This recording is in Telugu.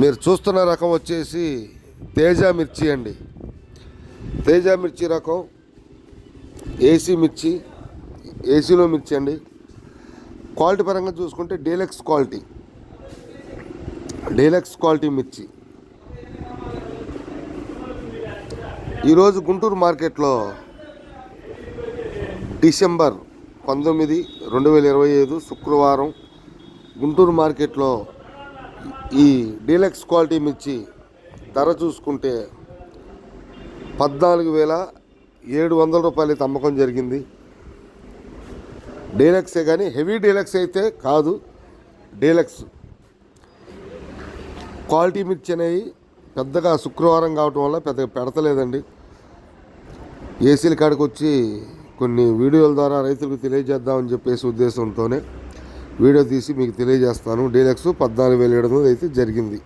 మీరు చూస్తున్న రకం వచ్చేసి తేజ మిర్చి అండి. తేజ మిర్చి రకం ఏసీ మిర్చి ఏసీలో మిర్చి అండి. క్వాలిటీ పరంగా చూసుకుంటే డీలక్స్ క్వాలిటీ. డీలక్స్ క్వాలిటీ మిర్చి. ఈరోజు గుంటూరు మార్కెట్లో డిసెంబర్ పంతొమ్మిది రెండు వేల ఇరవై ఐదు శుక్రవారం గుంటూరు మార్కెట్లో ఈ డీలక్స్ క్వాలిటీ మిర్చి ధర చూసుకుంటే పద్నాలుగు వేల ఏడు వందల రూపాయలు అమ్మకం జరిగింది. డీలక్సే కానీ హెవీ డీలక్స్ అయితే కాదు. డీలక్స్ క్వాలిటీ మిర్చి అనేవి పెద్దగా శుక్రవారం కావటం వల్ల పెద్దగా పెడతలేదండి. ఏసీల కాడికి వచ్చి కొన్ని వీడియోల ద్వారా రైతులకు తెలియజేద్దామని చెప్పేసి ఉద్దేశంతోనే వీడియో తీసి మీకు తెలియజేస్తాను. డీలక్స్ పద్నాలుగు వేల ఏడు వందలు అయితే జరిగింది.